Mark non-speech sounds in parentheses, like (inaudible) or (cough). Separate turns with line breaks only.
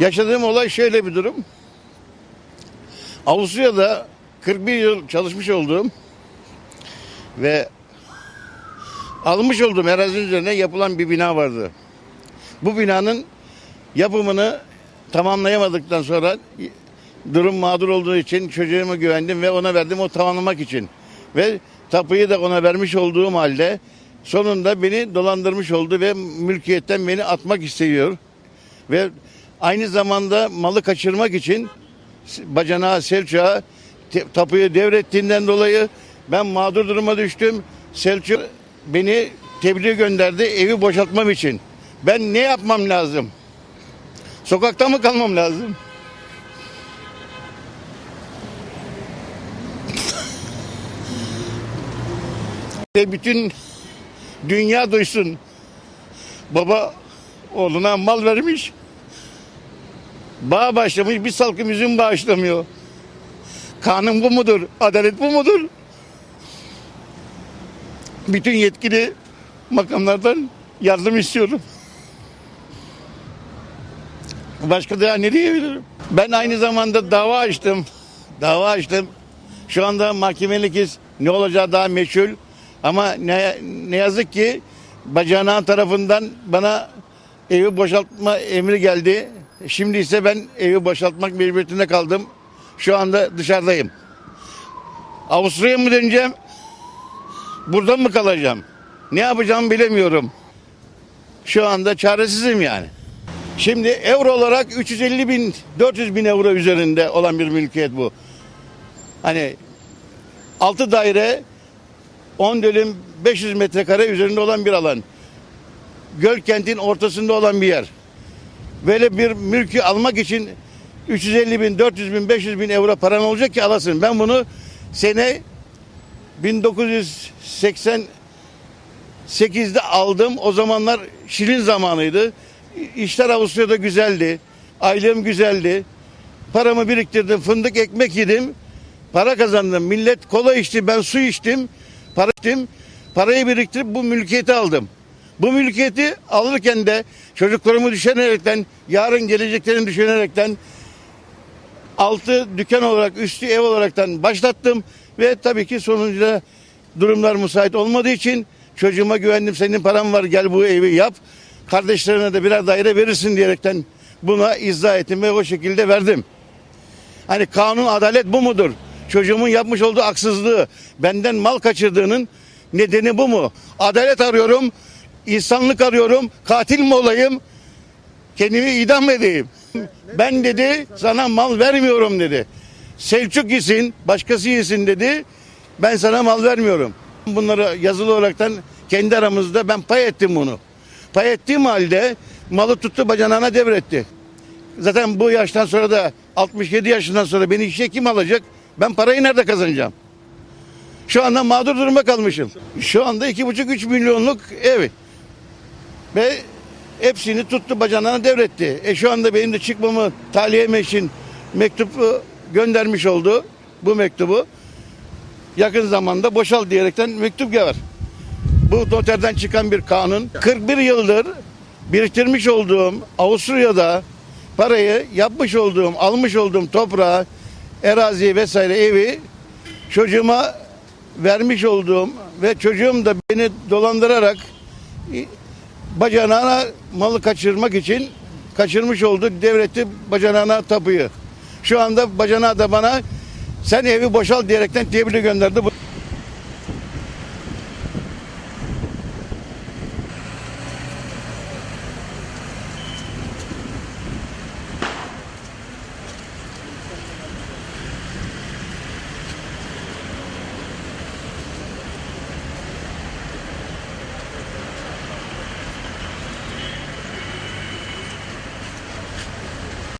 Yaşadığım olay şöyle bir durum. Avusturya'da 41 yıl çalışmış olduğum ve almış olduğum erazinin üzerine yapılan bir bina vardı. Bu binanın yapımını tamamlayamadıktan sonra durum mağdur olduğu için çocuğuma güvendim ve ona verdim o tamamlamak için. Ve tapuyu da ona vermiş olduğum halde sonunda beni dolandırmış oldu ve mülkiyetten beni atmak istiyor. Ve aynı zamanda malı kaçırmak için bacanağa, Selçuk'a tapuyu devrettiğinden dolayı ben mağdur duruma düştüm. Selçuk beni tebliğ gönderdi evi boşaltmam için. Ben ne yapmam lazım? Sokakta mı kalmam lazım? (laughs) Ve bütün dünya duysun. Baba oğluna mal vermiş. Bağ başlamış bir salkım üzüm bağışlamıyor. Kanun bu mudur? Adalet bu mudur? Bütün yetkili makamlardan yardım istiyorum. Başka da ne diyebilirim? Ben aynı zamanda dava açtım. Dava açtım. Şu anda mahkemelikiz. Ne olacağı daha meçhul. Ama ne, ne yazık ki bacağına tarafından bana evi boşaltma emri geldi. Şimdi ise ben evi boşaltmak mecburiyetinde kaldım. Şu anda dışarıdayım. Avusturya'ya mı döneceğim? Burada mı kalacağım? Ne yapacağımı bilemiyorum. Şu anda çaresizim yani. Şimdi euro olarak 350 bin, 400 bin euro üzerinde olan bir mülkiyet bu. Hani 6 daire 10 dönüm 500 metrekare üzerinde olan bir alan. Göl kentin ortasında olan bir yer. Böyle bir mülkü almak için 350 bin, 400 bin, 500 bin euro paran olacak ki alasın. Ben bunu sene 1988'de aldım. O zamanlar şirin zamanıydı. İşler Avusturya'da güzeldi. Aylığım güzeldi. Paramı biriktirdim. Fındık ekmek yedim. Para kazandım. Millet kola içti. Ben su içtim. Para içtim. Parayı biriktirip bu mülkiyeti aldım. Bu mülkiyeti alırken de çocuklarımı düşünerekten, yarın geleceklerini düşünerekten altı dükkan olarak, üstü ev olaraktan başlattım ve tabii ki sonucunda durumlar müsait olmadığı için çocuğuma güvendim. Senin paran var gel bu evi yap. Kardeşlerine de birer daire verirsin diyerekten buna izah ettim ve o şekilde verdim. Hani kanun adalet bu mudur? Çocuğumun yapmış olduğu haksızlığı, benden mal kaçırdığının nedeni bu mu? Adalet arıyorum, insanlık arıyorum, katil mi olayım, kendimi idam edeyim? Ben dedi sana mal vermiyorum dedi. Selçuk yesin, başkası yesin dedi. Ben sana mal vermiyorum. Bunları yazılı olaraktan kendi aramızda ben pay ettim bunu. Pay ettiğim halde malı tuttu bacanağına devretti. Zaten bu yaştan sonra da 67 yaşından sonra beni işe kim alacak? Ben parayı nerede kazanacağım? Şu anda mağdur duruma kalmışım. Şu anda 2,5-3 milyonluk ev. Ve hepsini tuttu bacanağına devretti. E şu anda benim de çıkmamı taliyem için mektubu göndermiş oldu. Bu mektubu. Yakın zamanda boşal diyerekten mektup var. Bu noterden çıkan bir kanun. 41 yıldır biriktirmiş olduğum Avusturya'da parayı yapmış olduğum, almış olduğum toprağı, erazi vesaire evi çocuğuma vermiş olduğum ve çocuğum da beni dolandırarak bacanağına malı kaçırmak için kaçırmış oldu devletti bacanağına tapuyu. Şu anda bacanağı da bana sen evi boşal diyerekten tebliğ gönderdi.